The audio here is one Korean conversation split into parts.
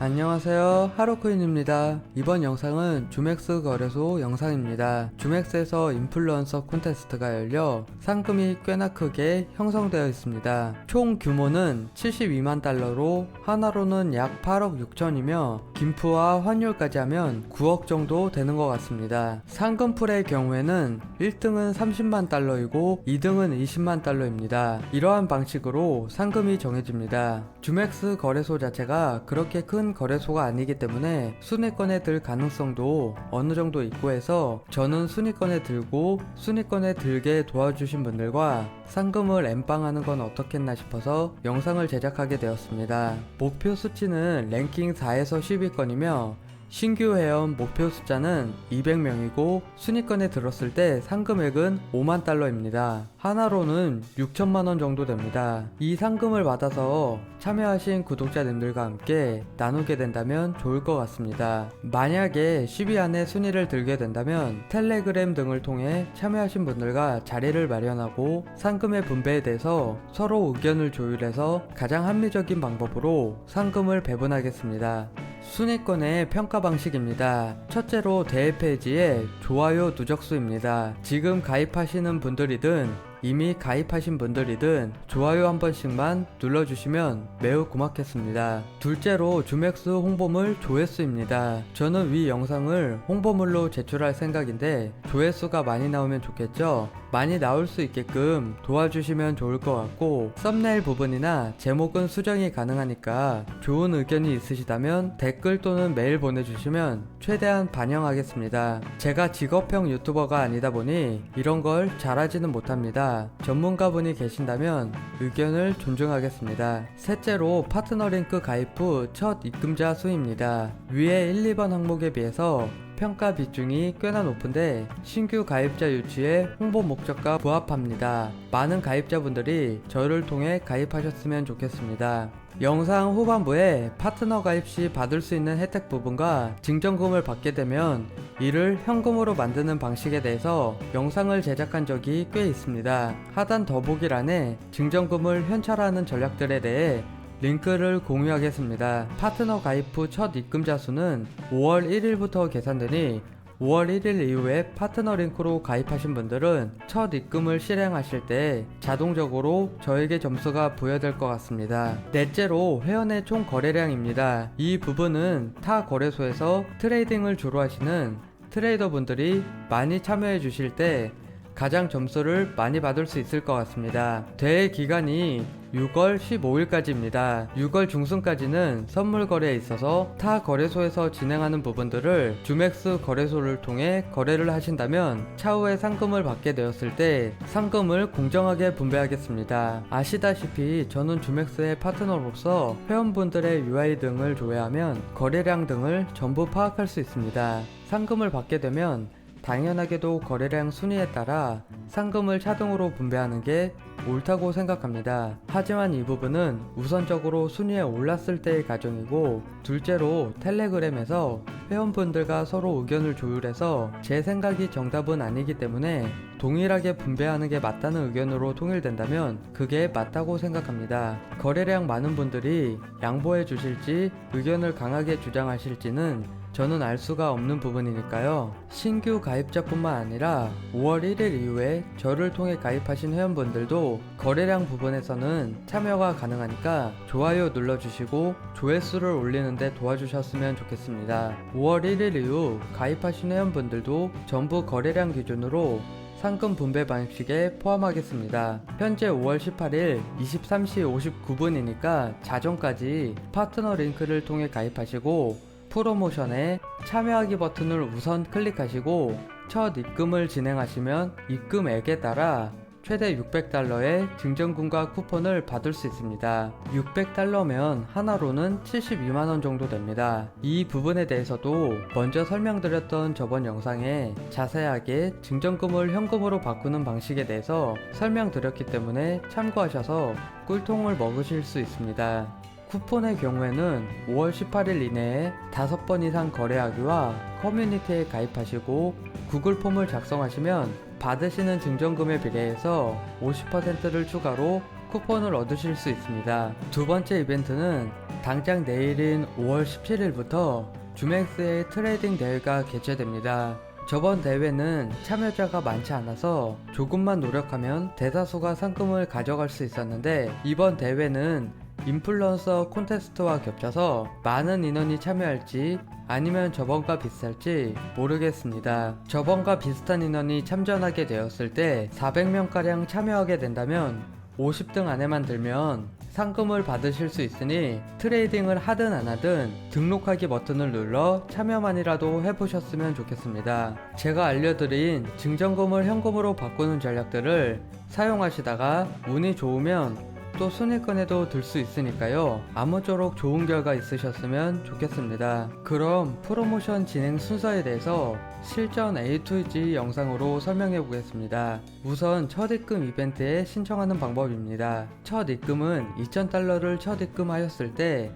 안녕하세요. 하루코인입니다. 이번 영상은 주맥스 거래소 영상입니다. 주맥스에서 인플루언서 콘테스트가 열려 상금이 꽤나 크게 형성되어 있습니다. 총 규모는 72만 달러로 하나로는 약 8억 6천이며 김프와 환율까지 하면 9억 정도 되는 것 같습니다. 상금 풀의 경우에는 1등은 30만 달러이고 2등은 20만 달러입니다. 이러한 방식으로 상금이 정해집니다. 주맥스 거래소 자체가 그렇게 큰 거래소가 아니기 때문에 순위권에 들 가능성도 어느 정도 있고 해서 저는 순위권에 들고 순위권에 들게 도와주신 분들과 상금을 엠빵하는 건 어떻겠나 싶어서 영상을 제작하게 되었습니다. 목표 수치는 랭킹 4에서 10위권이며 신규 회원 목표 숫자는 200명이고 순위권에 들었을 때 상금액은 5만 달러입니다. 하나로는 6천만 원 정도 됩니다. 이 상금을 받아서 참여하신 구독자님들과 함께 나누게 된다면 좋을 것 같습니다. 만약에 10위 안에 순위를 들게 된다면 텔레그램 등을 통해 참여하신 분들과 자리를 마련하고 상금의 분배에 대해서 서로 의견을 조율해서 가장 합리적인 방법으로 상금을 배분하겠습니다. 순위권의 평가 방식입니다. 첫째로 대회 페이지에 좋아요 누적수입니다. 지금 가입하시는 분들이든 이미 가입하신 분들이든 좋아요 한 번씩만 눌러주시면 매우 고맙겠습니다. 둘째로 주맥스 홍보물 조회수입니다. 저는 위 영상을 홍보물로 제출할 생각인데 조회수가 많이 나오면 좋겠죠? 많이 나올 수 있게끔 도와주시면 좋을 것 같고 썸네일 부분이나 제목은 수정이 가능하니까 좋은 의견이 있으시다면 댓글 또는 메일 보내주시면 최대한 반영하겠습니다. 제가 직업형 유튜버가 아니다 보니 이런 걸 잘하지는 못합니다. 전문가분이 계신다면 의견을 존중하겠습니다. 셋째로 파트너 링크 가입 후 첫 입금자 수입니다. 위에 1, 2번 항목에 비해서 평가 비중이 꽤나 높은데 신규 가입자 유치에 홍보 목적과 부합합니다. 많은 가입자분들이 저를 통해 가입하셨으면 좋겠습니다. 영상 후반부에 파트너 가입 시 받을 수 있는 혜택 부분과 증정금을 받게 되면 이를 현금으로 만드는 방식에 대해서 영상을 제작한 적이 꽤 있습니다. 하단 더보기란에 증정금을 현찰하는 전략들에 대해 링크를 공유하겠습니다. 파트너 가입 후 첫 입금자 수는 5월 1일부터 계산되니 5월 1일 이후에 파트너 링크로 가입하신 분들은 첫 입금을 실행하실 때 자동적으로 저에게 점수가 부여될 것 같습니다. 넷째로 회원의 총 거래량입니다. 이 부분은 타 거래소에서 트레이딩을 주로 하시는 트레이더 분들이 많이 참여해 주실 때 가장 점수를 많이 받을 수 있을 것 같습니다. 대회 기간이 6월 15일까지입니다. 6월 중순까지는 선물 거래에 있어서 타 거래소에서 진행하는 부분들을 주맥스 거래소를 통해 거래를 하신다면 차후에 상금을 받게 되었을 때 상금을 공정하게 분배하겠습니다. 아시다시피 저는 주맥스의 파트너로서 회원분들의 UI 등을 조회하면 거래량 등을 전부 파악할 수 있습니다. 상금을 받게 되면 당연하게도 거래량 순위에 따라 상금을 차등으로 분배하는 게 옳다고 생각합니다. 하지만 이 부분은 우선적으로 순위에 올랐을 때의 가정이고 둘째로 텔레그램에서 회원분들과 서로 의견을 조율해서 제 생각이 정답은 아니기 때문에 동일하게 분배하는 게 맞다는 의견으로 통일된다면 그게 맞다고 생각합니다. 거래량 많은 분들이 양보해 주실지 의견을 강하게 주장하실지는 저는 알 수가 없는 부분이니까요. 신규 가입자뿐만 아니라 5월 1일 이후에 저를 통해 가입하신 회원분들도 거래량 부분에서는 참여가 가능하니까 좋아요 눌러주시고 조회수를 올리는데 도와주셨으면 좋겠습니다. 5월 1일 이후 가입하신 회원분들도 전부 거래량 기준으로 상금 분배 방식에 포함하겠습니다. 현재 5월 18일 23시 59분이니까 자정까지 파트너 링크를 통해 가입하시고 프로모션에 참여하기 버튼을 우선 클릭하시고 첫 입금을 진행하시면 입금액에 따라 최대 600달러의 증정금과 쿠폰을 받을 수 있습니다. 600달러면 하나로는 72만원 정도 됩니다. 이 부분에 대해서도 먼저 설명드렸던 저번 영상에 자세하게 증정금을 현금으로 바꾸는 방식에 대해서 설명드렸기 때문에 참고하셔서 꿀통을 먹으실 수 있습니다. 쿠폰의 경우에는 5월 18일 이내에 5번 이상 거래하기와 커뮤니티에 가입하시고 구글 폼을 작성하시면 받으시는 증정금에 비례해서 50%를 추가로 쿠폰을 얻으실 수 있습니다. 두 번째 이벤트는 당장 내일인 5월 17일부터 주맥스의 트레이딩 대회가 개최됩니다. 저번 대회는 참여자가 많지 않아서 조금만 노력하면 대다수가 상금을 가져갈 수 있었는데 이번 대회는 인플루언서 콘테스트와 겹쳐서 많은 인원이 참여할지 아니면 저번과 비슷할지 모르겠습니다. 저번과 비슷한 인원이 참전하게 되었을 때 400명가량 참여하게 된다면 50등 안에만 들면 상금을 받으실 수 있으니 트레이딩을 하든 안 하든 등록하기 버튼을 눌러 참여만이라도 해보셨으면 좋겠습니다. 제가 알려드린 증정금을 현금으로 바꾸는 전략들을 사용하시다가 운이 좋으면 또 순위권에도 들 수 있으니까요. 아무쪼록 좋은 결과 있으셨으면 좋겠습니다. 그럼 프로모션 진행 순서에 대해서 실전 A2G 영상으로 설명해 보겠습니다. 우선 첫 입금 이벤트에 신청하는 방법입니다. 첫 입금은 2,000달러를 첫 입금하였을 때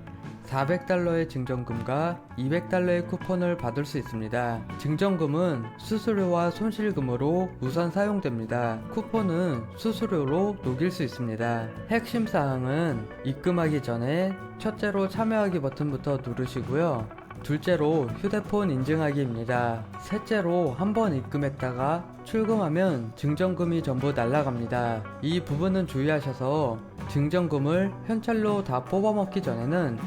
400달러의 증정금과 200달러의 쿠폰을 받을 수 있습니다. 증정금은 수수료와 손실금으로 우선 사용됩니다. 쿠폰은 수수료로 녹일 수 있습니다. 핵심 사항은 입금하기 전에 첫째로 참여하기 버튼부터 누르시고요. 둘째로 휴대폰 인증하기입니다. 셋째로 한 번 입금했다가 출금하면 증정금이 전부 날라갑니다. 이 부분은 주의하셔서 증정금을 현찰로 다 뽑아먹기 전에는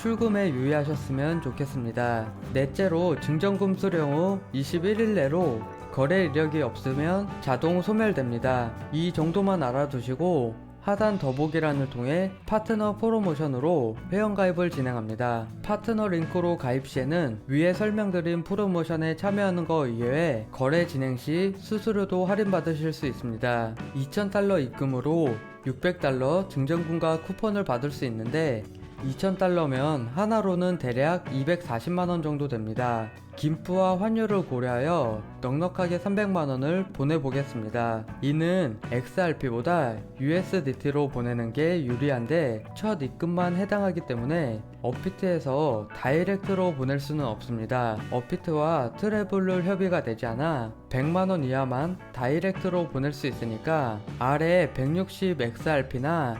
출금에 유의하셨으면 좋겠습니다. 넷째로 증정금 수령 후 21일 내로 거래 이력이 없으면 자동 소멸됩니다. 이 정도만 알아두시고 하단 더보기란을 통해 파트너 프로모션으로 회원가입을 진행합니다. 파트너 링크로 가입 시에는 위에 설명드린 프로모션에 참여하는 거 이외에 거래 진행 시 수수료도 할인받으실 수 있습니다. 2,000달러 입금으로 600달러 증정금과 쿠폰을 받을 수 있는데 2,000달러면 하나로는 대략 240만원 정도 됩니다. 김프와 환율을 고려하여 넉넉하게 300만원을 보내보겠습니다. 이는 XRP보다 USDT로 보내는 게 유리한데 첫 입금만 해당하기 때문에 업비트에서 다이렉트로 보낼 수는 없습니다. 업비트와 트래블룰 협의가 되지 않아 100만원 이하만 다이렉트로 보낼 수 있으니까 아래 160XRP나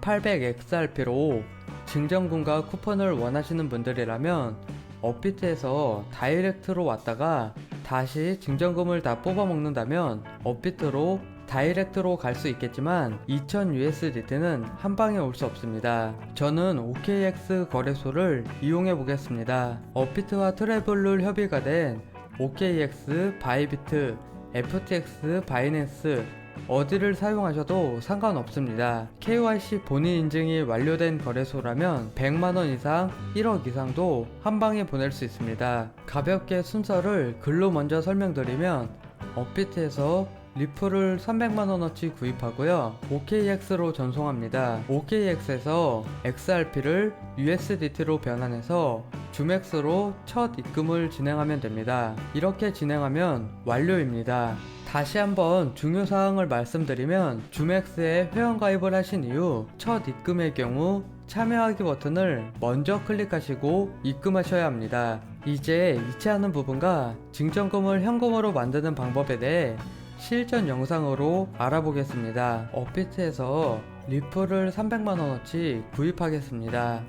800XRP로 증정금과 쿠폰을 원하시는 분들이라면 업비트에서 다이렉트로 왔다가 다시 증정금을 다 뽑아먹는다면 업비트로 다이렉트로 갈 수 있겠지만 2000USDT는 한 방에 올 수 없습니다. 저는 OKX 거래소를 이용해 보겠습니다. 업비트와 트래블룰 협의가 된 OKX, 바이비트, FTX, 바이낸스 어디를 사용하셔도 상관없습니다. KYC 본인 인증이 완료된 거래소라면 100만원 이상, 1억 이상도 한 방에 보낼 수 있습니다. 가볍게 순서를 글로 먼저 설명드리면 업비트에서 리플을 300만원어치 구입하고요. OKX로 전송합니다. OKX에서 XRP를 USDT로 변환해서 주맥스로 첫 입금을 진행하면 됩니다. 이렇게 진행하면 완료입니다. 다시 한번 중요 사항을 말씀드리면 주맥스에 회원가입을 하신 이후 첫 입금의 경우 참여하기 버튼을 먼저 클릭하시고 입금하셔야 합니다. 이제 않은 부분과 증정금을 현금으로 만드는 방법에 대해 실전 영상으로 알아보겠습니다. 업비트에서 리플을 300만원어치 구입하겠습니다.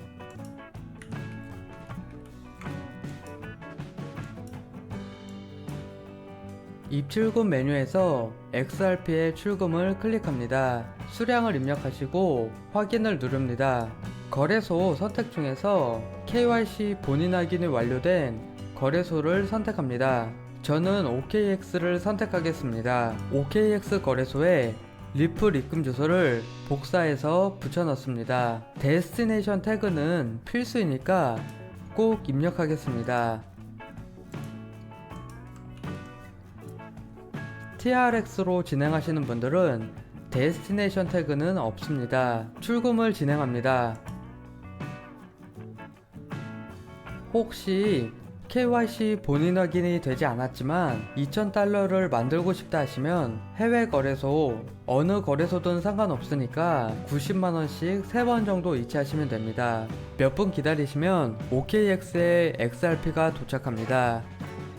입출금 메뉴에서 XRP의 출금을 클릭합니다. 수량을 입력하시고 확인을 누릅니다. 거래소 선택 중에서 KYC 본인 확인이 완료된 거래소를 선택합니다. 저는 OKX를 선택하겠습니다. OKX 거래소에 리플 입금 주소를 복사해서 붙여넣습니다. 데스티네이션 태그는 필수이니까 꼭 입력하겠습니다. TRX로 진행하시는 분들은 데스티네이션 태그는 없습니다. 출금을 진행합니다. 혹시 KYC 본인 확인이 되지 않았지만 2,000달러를 만들고 싶다 하시면 해외 거래소 어느 거래소든 상관없으니까 90만원씩 3번 정도 이체하시면 됩니다. 몇 분 기다리시면 OKX의 XRP가 도착합니다.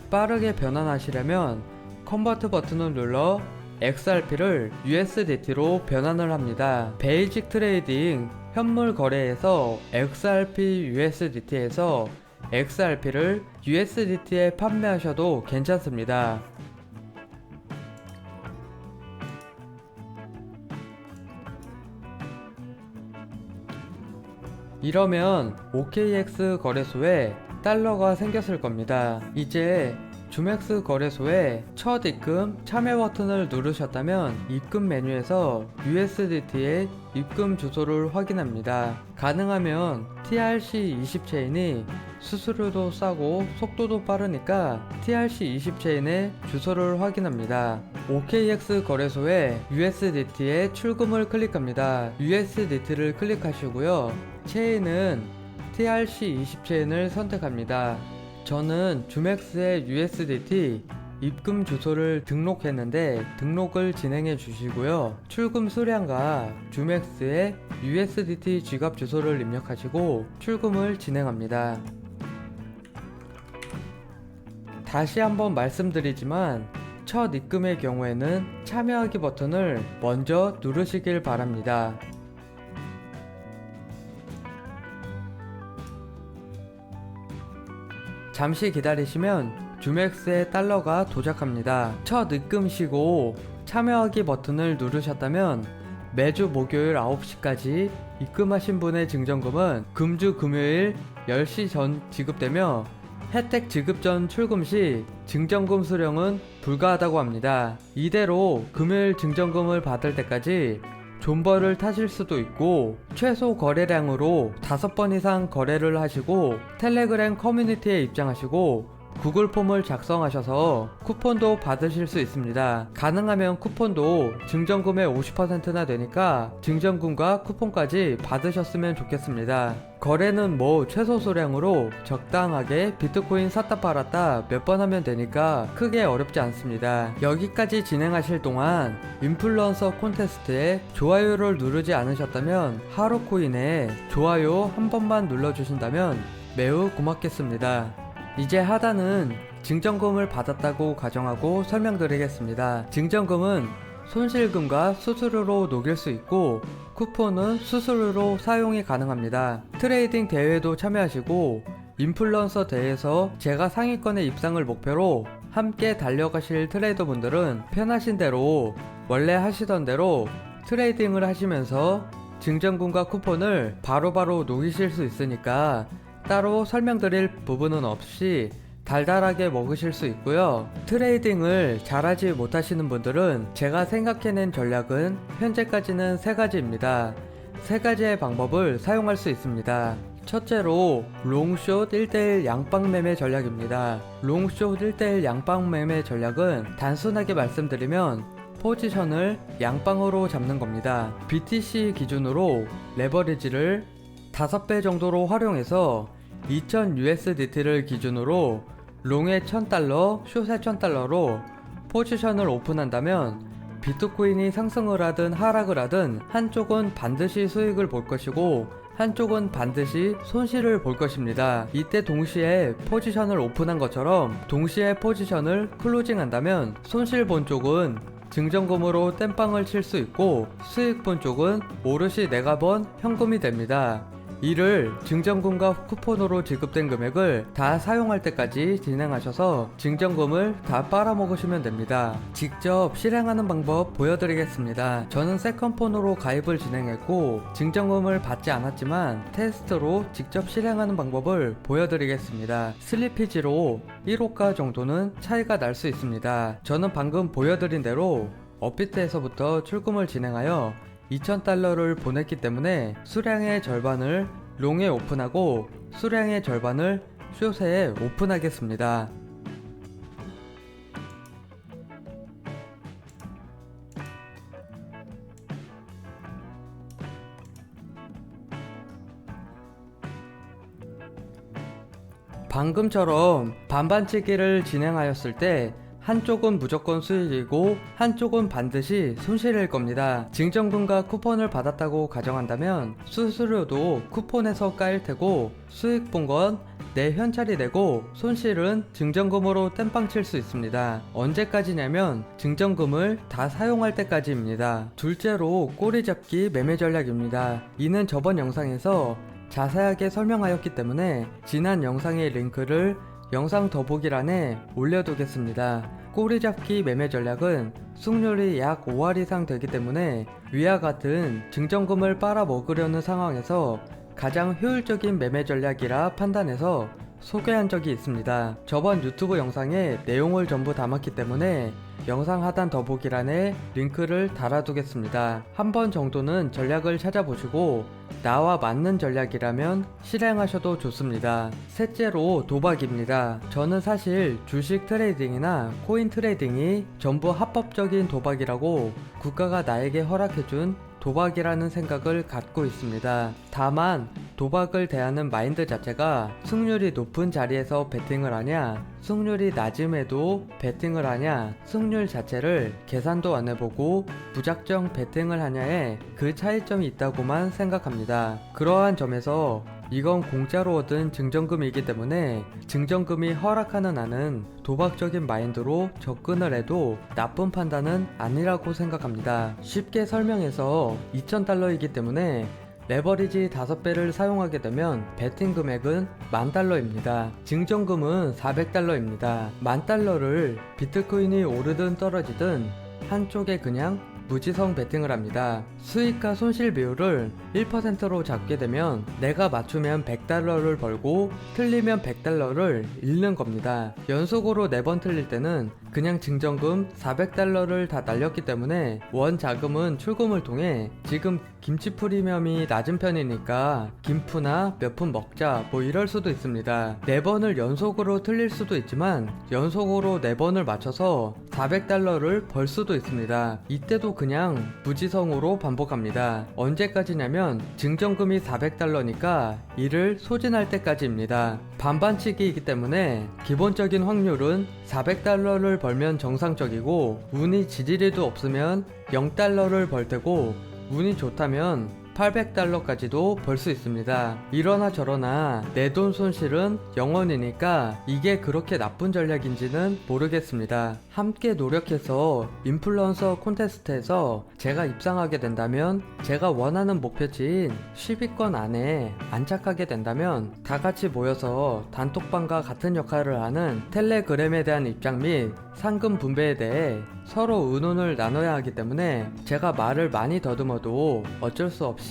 빠르게 변환하시려면 컨버트 버튼을 눌러 XRP를 USDT로 변환을 합니다. 베이직 트레이딩 현물 거래에서 XRP USDT에서 XRP를 USDT에 판매하셔도 괜찮습니다. 이러면 OKX 거래소에 달러가 생겼을 겁니다. 이제 주맥스 거래소에 첫 입금 참여 버튼을 누르셨다면 입금 메뉴에서 USDT의 입금 주소를 확인합니다. 가능하면 TRC20 체인이 수수료도 싸고 속도도 빠르니까 TRC20 체인의 주소를 확인합니다. OKX 거래소에 USDT의 출금을 클릭합니다. USDT를 클릭하시고요. 체인은 TRC20 체인을 선택합니다. 저는 주맥스의 USDT 입금 주소를 등록했는데 등록을 진행해 주시고요. 출금 수량과 주맥스의 USDT 지갑 주소를 입력하시고 출금을 진행합니다. 다시 한번 말씀드리지만 첫 입금의 경우에는 참여하기 버튼을 먼저 누르시길 바랍니다. 잠시 기다리시면 주맥스의 달러가 도착합니다. 첫 입금시고 참여하기 버튼을 누르셨다면 매주 목요일 9시까지 입금하신 분의 증정금은 금주 금요일 10시 전 지급되며 혜택 지급 전 출금 시 증정금 수령은 불가하다고 합니다. 이대로 금요일 증정금을 받을 때까지 존버를 타실 수도 있고 최소 거래량으로 5번 이상 거래를 하시고 텔레그램 커뮤니티에 입장하시고 구글 폼을 작성하셔서 쿠폰도 받으실 수 있습니다. 가능하면 쿠폰도 증정금의 50%나 되니까 증정금과 쿠폰까지 받으셨으면 좋겠습니다. 거래는 뭐 최소 수량으로 적당하게 비트코인 샀다 팔았다 몇 번 하면 되니까 크게 어렵지 않습니다. 여기까지 진행하실 동안 인플루언서 콘테스트에 좋아요를 누르지 않으셨다면 하루코인에 좋아요 한 번만 눌러주신다면 매우 고맙겠습니다. 이제 하단은 증정금을 받았다고 가정하고 설명드리겠습니다. 증정금은 손실금과 수수료로 녹일 수 있고 쿠폰은 수수료로 사용이 가능합니다. 트레이딩 대회도 참여하시고 인플루언서 대회에서 제가 상위권에 입상을 목표로 함께 달려가실 트레이더 분들은 편하신 대로 원래 하시던 대로 트레이딩을 하시면서 증정금과 쿠폰을 바로바로 녹이실 수 있으니까 따로 설명드릴 부분은 없이 달달하게 먹으실 수 있고요. 트레이딩을 잘하지 못하시는 분들은 제가 생각해낸 전략은 현재까지는 세 가지입니다. 세 가지의 방법을 사용할 수 있습니다. 첫째로 롱숏 1대1 양빵 매매 전략입니다. 롱숏 1대1 양빵 매매 전략은 단순하게 말씀드리면 포지션을 양빵으로 잡는 겁니다. BTC 기준으로 레버리지를 5배 정도로 활용해서 2000 USDT를 기준으로 롱에 1000달러, 숏에 1000달러로 포지션을 오픈한다면 비트코인이 상승을 하든 하락을 하든 한쪽은 반드시 수익을 볼 것이고 한쪽은 반드시 손실을 볼 것입니다. 이때 동시에 포지션을 오픈한 것처럼 동시에 포지션을 클로징 한다면 손실 본 쪽은 증정금으로 땜빵을 칠 수 있고 수익 본 쪽은 오롯이 내가 번 현금이 됩니다. 이를 증정금과 쿠폰으로 지급된 금액을 다 사용할 때까지 진행하셔서 증정금을 다 빨아먹으시면 됩니다. 직접 실행하는 방법 보여드리겠습니다. 저는 세컨폰으로 가입을 진행했고 증정금을 받지 않았지만 테스트로 직접 실행하는 방법을 보여드리겠습니다. 슬리피지로 1호가 정도는 차이가 날 수 있습니다. 저는 방금 보여드린 대로 업비트에서부터 출금을 진행하여 2,000달러를 보냈기 때문에 수량의 절반을 롱에 오픈하고 수량의 절반을 숏에 오픈하겠습니다. 방금처럼 반반치기를 진행하였을 때 한쪽은 무조건 수익이고 한쪽은 반드시 손실일 겁니다. 증정금과 쿠폰을 받았다고 가정한다면 수수료도 쿠폰에서 까일 테고 수익 본 건 내 현찰이 되고 손실은 증정금으로 땜빵 칠 수 있습니다. 언제까지냐면 증정금을 다 사용할 때까지입니다. 둘째로 꼬리 잡기 매매 전략입니다. 이는 저번 영상에서 자세하게 설명하였기 때문에 지난 영상의 링크를 영상 더보기란에 올려두겠습니다. 꼬리 잡기 매매 전략은 승률이 약 5할 이상 되기 때문에 위와 같은 증정금을 빨아먹으려는 상황에서 가장 효율적인 매매 전략이라 판단해서 소개한 적이 있습니다. 저번 유튜브 영상에 내용을 전부 담았기 때문에 영상 하단 더보기란에 링크를 달아두겠습니다. 한 번 정도는 전략을 찾아보시고 나와 맞는 전략이라면 실행하셔도 좋습니다. 셋째로 도박입니다. 저는 사실 주식 트레이딩이나 코인 트레이딩이 전부 합법적인 도박이라고 국가가 나에게 허락해준 도박이라는 생각을 갖고 있습니다. 다만 도박을 대하는 마인드 자체가 승률이 높은 자리에서 베팅을 하냐, 승률이 낮음에도 베팅을 하냐, 승률 자체를 계산도 안 해보고 무작정 베팅을 하냐에 그 차이점이 있다고만 생각합니다. 그러한 점에서 이건 공짜로 얻은 증정금이기 때문에 증정금이 허락하는 한은 도박적인 마인드로 접근을 해도 나쁜 판단은 아니라고 생각합니다. 쉽게 설명해서 2,000달러이기 때문에 레버리지 5배를 사용하게 되면 베팅 금액은 만 달러입니다. 증정금은 400달러입니다. 만 달러를 비트코인이 오르든 떨어지든 한쪽에 그냥 무지성 베팅을 합니다. 수익과 손실 비율을 1%로 잡게 되면 내가 맞추면 100달러를 벌고 틀리면 100달러를 잃는 겁니다. 연속으로 4번 틀릴 때는 그냥 증정금 400달러를 다 날렸기 때문에 원 자금은 출금을 통해 지금 김치 프리미엄이 낮은 편이니까 김푸나 몇 푼 먹자 뭐 이럴 수도 있습니다. 4번을 연속으로 틀릴 수도 있지만 연속으로 4번을 맞춰서 400달러를 벌 수도 있습니다. 이때도 그냥 무지성으로 반복합니다. 언제까지냐면 증정금이 400달러니까 이를 소진할 때까지입니다. 반반치기이기 때문에 기본적인 확률은 400달러를 벌면 정상적이고 운이 지지리도 없으면 0달러를 벌 테고 운이 좋다면 800달러까지도 벌 수 있습니다. 이러나 저러나 내 돈 손실은 0원이니까 이게 그렇게 나쁜 전략인지는 모르겠습니다. 함께 노력해서 인플루언서 콘테스트에서 제가 입상하게 된다면 제가 원하는 목표치인 10위권 안에 안착하게 된다면 다 같이 모여서 단톡방과 같은 역할을 하는 텔레그램에 대한 입장 및 상금 분배에 대해 서로 의논을 나눠야 하기 때문에 제가 말을 많이 더듬어도 어쩔 수 없이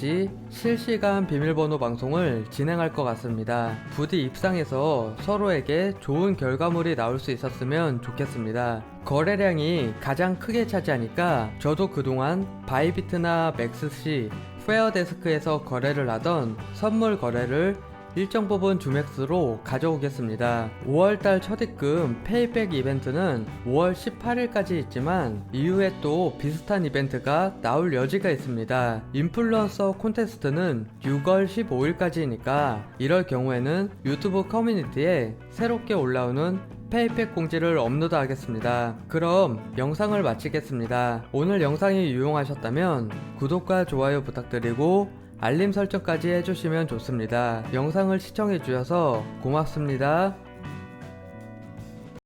실시간 비밀번호 방송을 진행할 것 같습니다. 부디 입상해서 서로에게 좋은 결과물이 나올 수 있었으면 좋겠습니다. 거래량이 가장 크게 차지하니까 저도 그동안 바이비트나 맥스시, 페어데스크에서 거래를 하던 선물 거래를 일정 부분 주맥스로 가져오겠습니다. 5월달 첫 입금 페이백 이벤트는 5월 18일까지 있지만 이후에 또 비슷한 이벤트가 나올 여지가 있습니다. 인플루언서 콘테스트는 6월 15일까지니까 이럴 경우에는 유튜브 커뮤니티에 새롭게 올라오는 페이백 공지를 업로드 하겠습니다. 그럼 영상을 마치겠습니다. 오늘 영상이 유용하셨다면 구독과 좋아요 부탁드리고 알림 설정까지 해주시면 좋습니다. 영상을 시청해주셔서 고맙습니다.